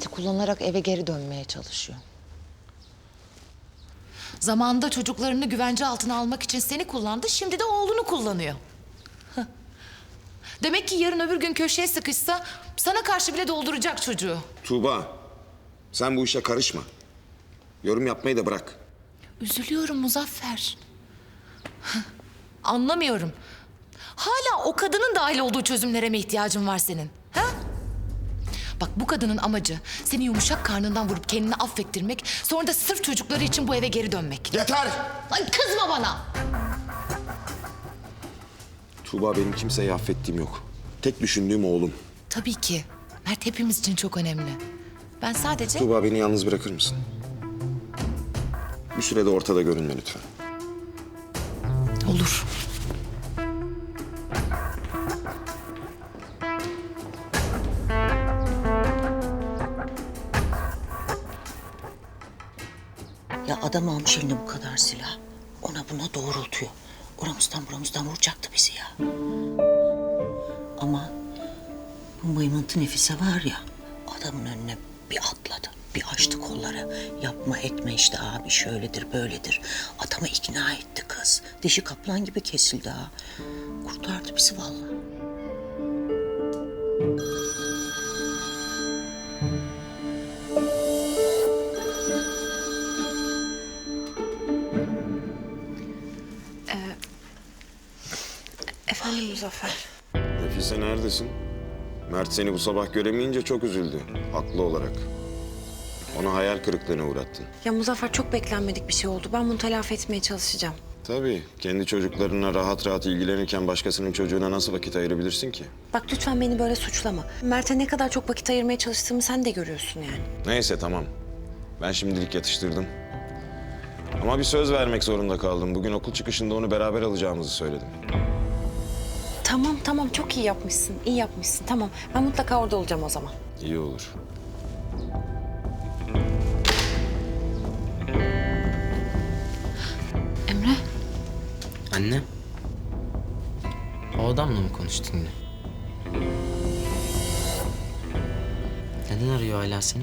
Mert'i kullanarak eve geri dönmeye çalışıyor. Zamanında çocuklarını güvence altına almak için seni kullandı, şimdi de oğlunu kullanıyor. Demek ki yarın öbür gün köşeye sıkışsa sana karşı bile dolduracak çocuğu. Tuğba, sen bu işe karışma. Yorum yapmayı da bırak. Üzülüyorum Muzaffer. Anlamıyorum. Hala o kadının dahil olduğu çözümlere mi ihtiyacın var senin? Bak bu kadının amacı seni yumuşak karnından vurup kendini affettirmek, sonra da sırf çocukları için bu eve geri dönmek. Yeter! Ay kızma bana. Tuğba benim kimseyi affettiğim yok. Tek düşündüğüm oğlum. Tabii ki. Mert hepimiz için çok önemli. Ben sadece... Tuğba beni yalnız bırakır mısın? Bir sürede ortada görünme lütfen. Olur. Ya adam almış eline bu kadar silah. Ona buna doğrultuyor. Oramızdan buramızdan vuracaktı bizi ya. Ama bu mıymıntı nefise var ya adamın önüne bir atladı. Bir açtı kolları. Yapma etme işte abi şöyledir böyledir. Adamı ikna etti kız. Dişi kaplan gibi kesildi ha. Kurtardı bizi vallahi. Efendim Muzaffer. Nefise neredesin? Mert seni bu sabah göremeyince çok üzüldü. Haklı olarak. Onu hayal kırıklığına uğrattın. Ya Muzaffer çok beklenmedik bir şey oldu. Ben bunu telafi etmeye çalışacağım. Tabii. Kendi çocuklarına rahat rahat ilgilenirken başkasının çocuğuna nasıl vakit ayırabilirsin ki? Bak lütfen beni böyle suçlama. Mert'e ne kadar çok vakit ayırmaya çalıştığımı sen de görüyorsun yani. Neyse tamam. Ben şimdilik yatıştırdım. Ama bir söz vermek zorunda kaldım. Bugün okul çıkışında onu beraber alacağımızı söyledim. Tamam tamam çok iyi yapmışsın. iyi yapmışsın. Tamam ben mutlaka orada olacağım o zaman. İyi olur. Emre, Anne. O adamla mı konuştun yine? Neden arıyor hala seni?